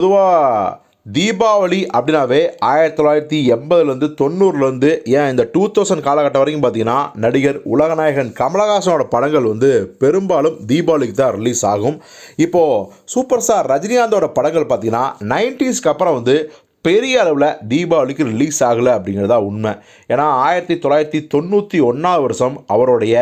பொதுவாக தீபாவளி அப்படின்னாவே ஆயிரத்தி தொள்ளாயிரத்தி எண்பதுலேருந்து தொண்ணூறுலேருந்து ஏன் இந்த டூ தௌசண்ட் காலகட்டம் வரைக்கும் பார்த்தீங்கன்னா நடிகர் உலகநாயகன் கமலஹாசனோட படங்கள் வந்து பெரும்பாலும் தீபாவளிக்கு தான் ரிலீஸ் ஆகும். இப்போது சூப்பர் ஸ்டார் ரஜினிகாந்தோட படங்கள் பார்த்தீங்கன்னா நைன்டிஸ்க்கு அப்புறம் வந்து பெரிய அளவில் தீபாவளிக்கு ரிலீஸ் ஆகலை அப்படிங்கிறதா உண்மை. ஏன்னா ஆயிரத்தி தொள்ளாயிரத்தி தொண்ணூற்றி ஒன்றாவது வருஷம் அவருடைய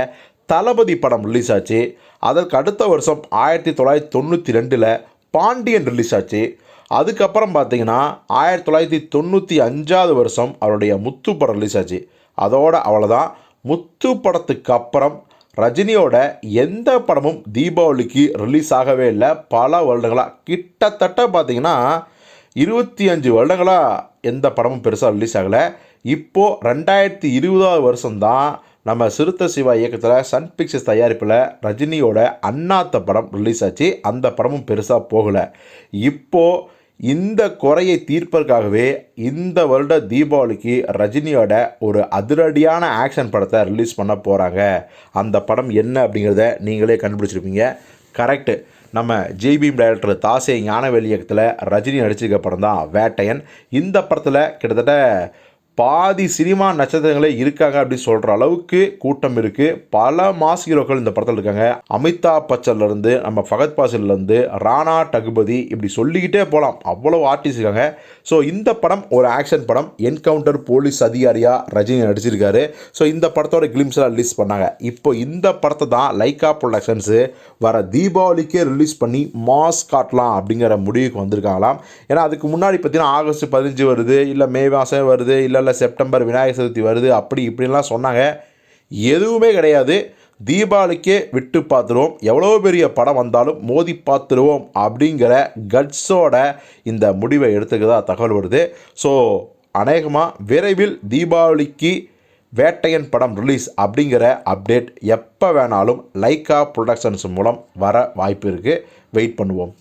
தளபதி படம் ரிலீஸ் ஆச்சு. அதற்கு அடுத்த வருஷம் ஆயிரத்தி தொள்ளாயிரத்தி தொண்ணூற்றி ரெண்டில் பாண்டியன் ரிலீஸ் ஆச்சு. அதுக்கப்புறம் பார்த்தீங்கன்னா ஆயிரத்தி தொள்ளாயிரத்தி தொண்ணூற்றி அஞ்சாவது வருஷம் அவருடைய முத்து படம் ரிலீஸ் ஆச்சு. அதோட அவ்வளோதான் முத்து படத்துக்கு அப்புறம் ரஜினியோட எந்த படமும் தீபாவளிக்கு ரிலீஸ் ஆகவே இல்லை. பல வருடங்களாக கிட்டத்தட்ட பார்த்தீங்கன்னா இருபத்தி அஞ்சு வருடங்களாக எந்த படமும் பெருசாக ரிலீஸ் ஆகலை. இப்போது ரெண்டாயிரத்தி இருபதாவது வருஷம்தான் நம்ம சிறுத்தை சிவா இயக்கத்தில் சன் பிக்சர்ஸ் தயாரிப்பில் ரஜினியோட அண்ணாத்த படம் ரிலீஸ் ஆச்சு. அந்த படமும் பெருசாக போகலை. இப்போது இந்த குறையை தீர்ப்பதற்காகவே இந்த வருட தீபாவளிக்கு ரஜினியோட ஒரு அதிரடியான ஆக்ஷன் படத்தை ரிலீஸ் பண்ண போகிறாங்க அந்த படம் என்ன அப்படிங்கிறத நீங்களே கண்டுபிடிச்சிருப்பீங்க. கரெக்டு நம்ம ஜெய்பீம் டைரக்டர் தாசே ஞானவேலி இயக்கத்தில் ரஜினி நடிச்சிருக்க படம் தான் வேட்டையன். இந்த படத்தில் கிட்டத்தட்ட பாதி சினிமா நட்சத்திரங்களே இருக்காங்க அப்படின்னு சொல்கிற அளவுக்கு கூட்டம் இருக்குது பல மாஸ் ஹீரோக்கள் இந்த படத்தில் இருக்காங்க. அமிதாப் பச்சன்லேருந்து நம்ம ஃபகத் பாசிலேருந்து ராணா டகுபதி இப்படி சொல்லிக்கிட்டே போகலாம் அவ்வளோ ஆர்டிஸ்ட் இருக்காங்க. ஸோ இந்த படம் ஒரு ஆக்ஷன் படம். என்கவுண்டர் போலீஸ் அதிகாரியாக ரஜினி நடிச்சிருக்காரு. ஸோ இந்த படத்தோட கிளிம்ஸ்லாம் ரிலீஸ் பண்ணாங்க. இப்போ இந்த படத்தை தான் லைக்கா ப்ரொடக்ஷன்ஸு வர தீபாவளிக்கே ரிலீஸ் பண்ணி மாஸ் காட்டலாம் அப்படிங்கிற முடிவுக்கு வந்திருக்காங்களாம். ஏன்னா அதுக்கு முன்னாடி பார்த்தீங்கன்னா ஆகஸ்ட் பதினஞ்சு வருது இல்லை மே மாதம் வருது இல்லை இல்லை செப்டம்பர் விநாயகர் சதுர்த்தி வருது அப்படி இப்படிலாம் சொன்னாங்க. எதுவுமே கிடையாது. தீபாவளிக்கே விட்டு பார்த்துருவோம். எவ்வளோ பெரிய படம் வந்தாலும் மோதி பார்த்துருவோம் அப்படிங்கிற கட்ஸோட இந்த முடிவை எடுத்துக்கதா தகவல் வருது. ஸோ அநேகமாக விரைவில் தீபாவளிக்கு வேட்டையன் படம் ரிலீஸ் அப்படிங்கிற அப்டேட் எப்போ வேணாலும் லைக்கா ப்ரொடக்ஷன்ஸ் மூலம் வர வாய்ப்பு இருக்குது வெயிட் பண்ணுவோம்.